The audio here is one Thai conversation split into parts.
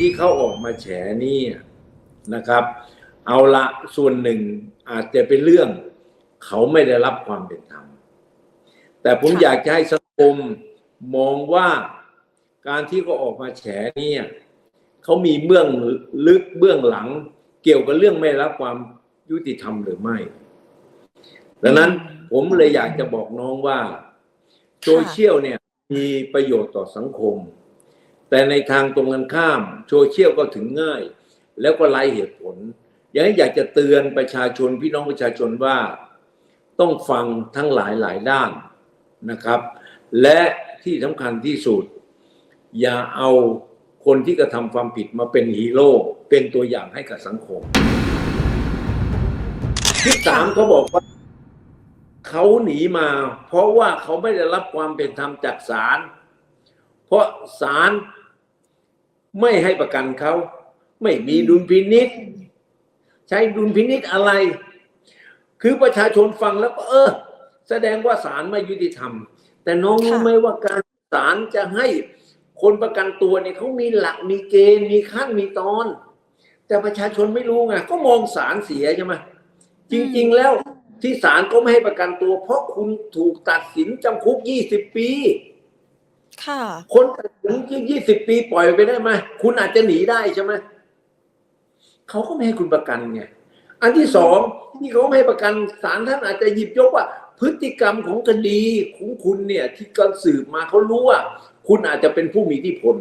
ที่เขาออกมาแฉนี่นะครับ เอาละส่วนหนึ่งอาจจะเป็นเรื่อง เขาไม่ได้รับความเป็นธรรม แต่ผมอยากจะให้สังคมมองว่าการที่เขาออกมาแฉเนี่ยเขามีเบื้องลึกเบื้องหลัง เกี่ยวกับเรื่องไม่รับความยุติธรรมหรือไม่ ดังนั้นผมเลยอยากจะบอกน้องว่าโซเชียลเนี่ยมีประโยชน์ต่อสังคม แต่ในทางตรงกันข้ามโซเชียลก็ถึงง่าย แล้วก็ไร้เหตุผลอย่างนั้อยากจะเตือนประชาชนพี่น้องประชาชนว่า ต้องฟังทั้งหลายหลายด้านนะครับ และที่สำคัญที่สุด อย่าเอาคนที่กระทำความผิดมาเป็นฮีโร่เป็นตัวอย่างให้กับสังคม ที่สามเขาบอกว่าเขาหนีมา เพราะว่าเขาไม่ได้รับความเป็นธรรมจากศาลเพราะศาล ไม่ให้ประกันเขา ไม่มีดุลพินิษใช้ดุลพินิษอะไร คือประชาชนฟังแล้วก็เออ แสดงว่าศาลไม่ยุติธรรม แต่น้องรู้ไหมว่าการศาลจะให้คนประกันตัวเนี่ยเขามีหลักมีเกณฑ์มีขั้นมีตอน แต่ประชาชนไม่รู้ไงก็มองศาลเสียใช่ไหมจริง ๆ แล้วที่ศาลก็ไม่ให้ประกันตัว เพราะคุณถูกตัดสินจำคุกยี่สิบปี ค่ะ คนตัดสินยี่สิบปีปล่อยไปได้ไหมคุณอาจจะหนีได้ใช่ไหมเขาก็ไม่ให้คุณประกันไงอันที่สองที่เขาไม่ให้ประกันศาลท่านอาจจะหยิบยกว่า พฤติกรรมของคดีของคุณเนี่ย ที่การสืบมาเขารู้ว่า คุณอาจจะเป็นผู้มีอิทธิพล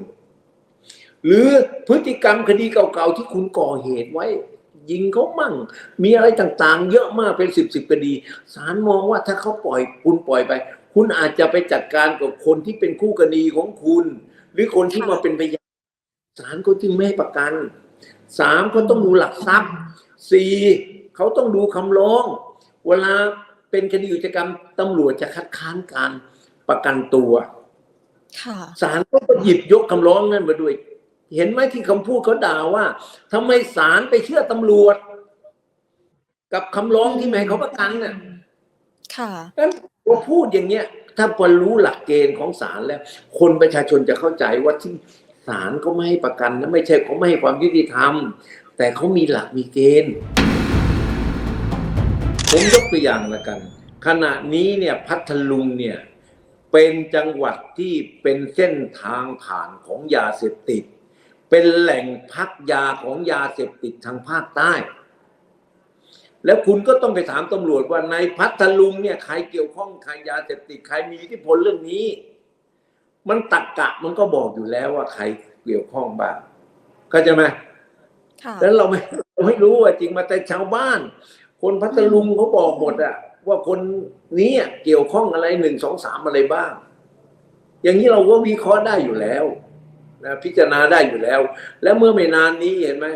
หรือพฤติกรรมคดีเก่าๆที่คุณก่อเหตุไว้ ยิงเขามั่ง มีอะไรต่างๆ เยอะมากเป็นสิบสิบคดีศาลมองว่าถ้าเขาปล่อยคุณปล่อยไป คุณอาจจะไปจัดการกับคนที่เป็นคู่กรณีของคุณ หรือคนที่ค่ะมาเป็นพยานศาลก็จึงไม่ให้ประกันสามเขาต้องดูหลักทรัพย์สี่เขาต้องดูคำร้อง เวลาเป็นคดีอุกชะกรรมตำรวจจะคัดค้านการประกันตัวค่ะศาลก็หยิบยกคำร้องนั้นมาด้วย เห็นไหมที่คำพูดเขาด่าว่าทำไมศาลไปเชื่อตำรวจ กับคำร้องที่ไม่ให้เขาประกันน่ะค่ะงั้น พอพูดอย่างเงี้ยถ้าพอรู้หลักเกณฑ์ของศาลแล้ว คนประชาชนจะเข้าใจว่าที่ศาลก็ไม่ให้ประกันนะไม่ใช่เขาไม่ให้ความยุติธรรม แต่เขามีหลักมีเกณฑ์ ผมยกตัวอย่างละกัน ขณะนี้เนี่ยพัทลุงเนี่ยเป็นจังหวัดที่เป็นเส้นทางผ่านของยาเสพติด เป็นแหล่งพักยาของยาเสพติดทางภาคใต้ แล้วคุณก็ต้องไปถามตำรวจว่าในพัทลุงเนี่ยใครเกี่ยวข้องใครยาเสพติดใครมีอิทธิพลเรื่องนี้ มันตักกะมันก็บอกอยู่แล้วว่าใครเกี่ยวข้องบ้างเข้าใจไหมค่ะแล้วเราไม่เราไม่รู้ว่าจริงมาแต่ชาวบ้าน คนพัทลุงเขาบอกหมดอะว่าคนนี้อะเกี่ยวข้องอะไรหนึ่งสองสามอะไรบ้าง อย่างนี้เราก็วิเคราะห์ได้อยู่แล้วนะพิจารณาได้อยู่แล้ว แล้วเมื่อไม่นานนี้เห็นไหม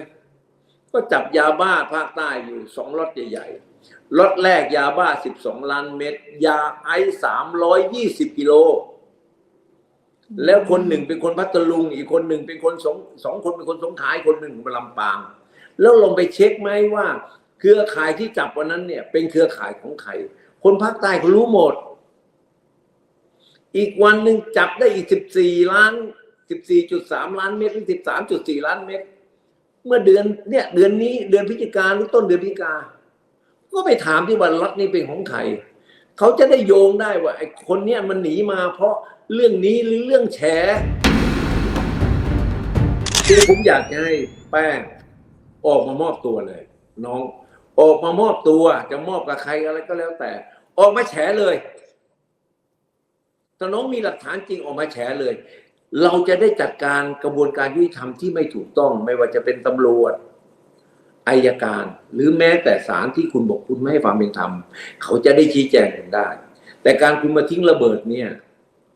ก็จับยาบ้าภาคใต้อยู่สองล็อตใหญ่ๆล็อตแรกยาบ้าสิบสองล้านเม็ดยาไอซ์สามร้อยยี่สิบกิโล แล้วคนหนึ่งเป็นคนพัทลุง อีกคนหนึ่งเป็นคนสองสองคนเป็นคนสงขลาคนหนึ่งเป็นลำปาง แล้วลงไปเช็คไหมว่า เครือข่ายที่จับวันนั้นเนี่ย เป็นเครือข่ายของใครคนภาคใต้เขารู้หมด อีกวันหนึ่งจับได้อีกสิบสี่ล้านสิบสี่จุดสามล้านเม็ดหรือสิบสามจุดสี่ล้านเม็ด เมื่อเดือนเนี่ยเดือนนี้เดือนพฤศจิกาหรือต้นเดือนพฤศจิกา ก็ไปถามที่ว่าล็อตนี้เป็นของใครเขาจะได้โยงได้ว่าไอ้คนเนี้ยมันหนีมาเพราะเรื่องนี้หรือเรื่องแฉคือผมอยากจะให้แป้งออกมามอบตัวเลย น้อง ออกมามอบตัวจะมอบกับใครอะไรก็แล้วแต่ ออกมาแฉเลยถ้าน้องมีหลักฐานจริงออกมาแฉเลย เราจะได้จัดการกระบวนการยุติธรรมที่ไม่ถูกต้อง ไม่ว่าจะเป็นตำรวจอายการ หรือแม้แต่ศาลที่คุณบอกคุณไม่ให้ความเป็นธรรม เขาจะได้ชี้แจงกันได้ แต่การคุณมาทิ้งระเบิดเนี่ย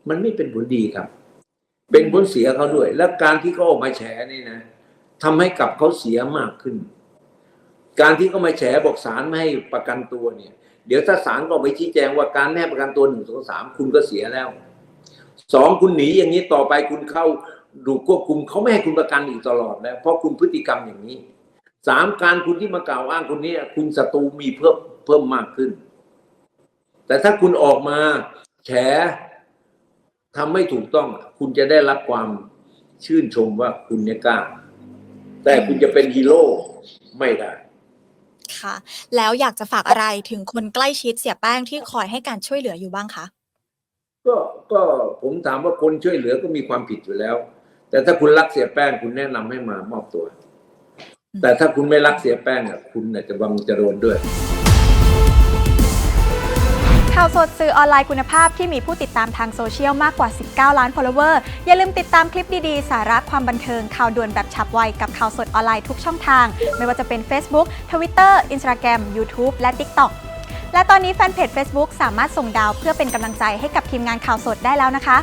มันไม่เป็นผลดีครับ เป็นผลเสียเขาด้วย และการที่เขาออกมาแฉนี่นะทำให้กับเขาเสียมากขึ้น การที่เขามาแฉบอกศาลไม่ให้ประกันตัวเนี่ย เดี๋ยวถ้าศาลก็ไปชี้แจงว่าการไม่ประกันตัวหนึ่งสองสามคุณก็เสียแล้ว สองคุณหนีอย่างนี้ต่อไปคุณเข้าดูควบคุมเขาไม่ให้คุณประกันอีกตลอดแล้วเพราะคุณพฤติกรรมอย่างนี้สามการคุณที่มากล่าวอ้างคนนี้คุณศัตรูมีเพิ่มเพิ่มมากขึ้น แต่ถ้าคุณออกมาแฉทำไม่ถูกต้อง คุณจะได้รับความชื่นชมว่าคุณเนี่ยกล้า แต่คุณจะเป็นฮีโร่ไม่ได้ค่ะ แล้วอยากจะฝากอะไรถึงคนใกล้ชิดเสียแป้งที่คอยให้การช่วยเหลืออยู่บ้างคะก็ ก็ผมถามว่าคนช่วยเหลือก็มีความผิดอยู่แล้ว แต่ถ้าคุณรักเสียแป้งคุณแนะนำให้มามอบตัวอืมแต่ถ้าคุณไม่รักเสียแป้งอะคุณอาจจะบังจะโดนด้วย ข่าวสดสื่อออนไลน์คุณภาพที่มีผู้ติดตามทางโซเชียลมากกว่า 19 ล้าน follower อย่าลืมติดตามคลิปดีๆ สาระความบันเทิงข่าวด่วนแบบฉับไวกับข่าวสดออนไลน์ทุกช่องทาง ไม่ว่าจะเป็น Facebook Twitter Instagram YouTube และ TikTok และตอนนี้แฟนเพจ Facebook สามารถส่งดาวเพื่อเป็นกำลังใจให้กับทีมงานข่าวสดได้แล้วนะคะ